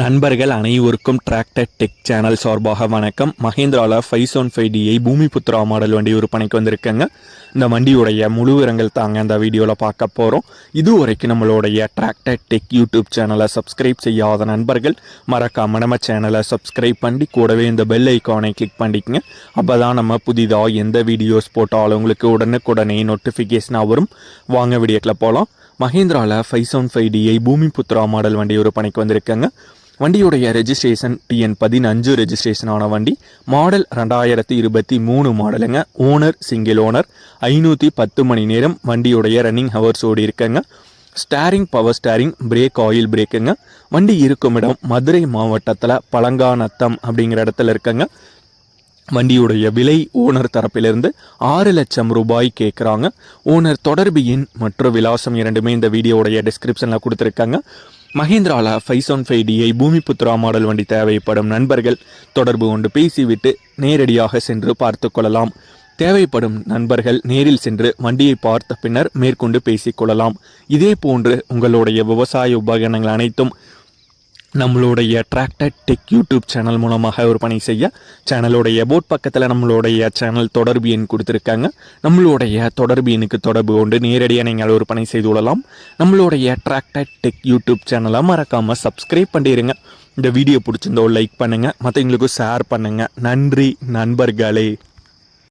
நண்பர்கள் அனைவருக்கும் tractor tech channel சார்பாக வணக்கம். மஹேந்திரால five one five DI Bhoomiputra model வண்டி விற்பனைக்கு வந்திருக்கேங்க. இந்த வண்டியுடைய முழு விவரங்கள் தாங்க அந்த வீடியோவில் பார்க்க போகிறோம் இது வரைக்கும் நம்மளுடைய டிராக்டர் டெக் யூடியூப் சேனலை சப்ஸ்கிரைப் செய்யாத நண்பர்கள் மறக்காம நம்ம சேனலை சப்ஸ்கிரைப் பண்ணி கூடவே இந்த பெல் ஐக்கானை கிளிக் பண்ணிக்கங்க. அப்போ தான் நம்ம புதிதாக எந்த வீடியோஸ் போட்டாலும் உங்களுக்கு உடனுக்குடனே நோட்டிஃபிகேஷனாக வரும். வாங்க வீடியோக்கில் போகலாம் மஹேந்திராவில் five one five DI Bhoomiputra model வண்டி விற்பனைக்கு வந்திருக்கேங்க. வண்டியுடைய ரெஜிஸ்ட்ரேஷன் டிஎன் பதினஞ்சு ரெஜிஸ்ட்ரேஷன் ஆன வண்டி மாடல் ரெண்டாயிரத்தி இருபத்தி மூணு மாடலுங்க ஓனர் சிங்கிள் ஓனர் ஐநூற்றி பத்து மணி நேரம் வண்டியுடைய ரன்னிங் ஹவர்ஸ் ஓடி இருக்குங்க. Steering power steering brake oil பிரேக்குங்க வண்டி இருக்கும் இடம் மதுரை மாவட்டத்தில் பழங்காநத்தம் அப்படிங்கிற இடத்துல இருக்குங்க. வண்டியுடைய விலை ஓனர் தரப்பிலிருந்து ஆறு லட்சம் ரூபாய் கேட்குறாங்க ஓனர் தொடர்பு எண் மற்றும் விலாசம் இரண்டுமே இந்த வீடியோடைய டிஸ்கிரிப்ஷனில் கொடுத்துருக்காங்க. மஹேந்திராலா five one five DI Bhoomiputra model வண்டி தேவைப்படும் நண்பர்கள் தொடர்பு கொண்டு பேசிவிட்டு நேரடியாக சென்று பார்த்து கொள்ளலாம். தேவைப்படும் நண்பர்கள் நேரில் சென்று வண்டியை பார்த்த பின்னர் மேற்கொண்டு பேசிக்கொள்ளலாம் இதே போன்று உங்களுடைய விவசாய உபகரணங்கள் அனைத்தும் நம்மளுடைய டிராக்டர் டெக் யூடியூப் சேனல் மூலமாக விற்பனை செய்ய சேனலுடைய போட் பக்கத்தில் நம்மளுடைய சேனல் தொடர்பு எண் கொடுத்துருக்காங்க. நம்மளுடைய தொடர்பு எண்ணுக்கு தொடர்பு கொண்டு நேரடியாக நீங்கள் விற்பனை செய்து கொள்ளலாம். நம்மளுடைய டிராக்டர் டெக் யூடியூப் சேனலை மறக்காமல் சப்ஸ்கிரைப் பண்ணிடுங்க இந்த வீடியோ பிடிச்சிருந்தோ லைக் பண்ணுங்கள் மற்றவங்களுக்கும் ஷேர் பண்ணுங்கள் நன்றி நண்பர்களே.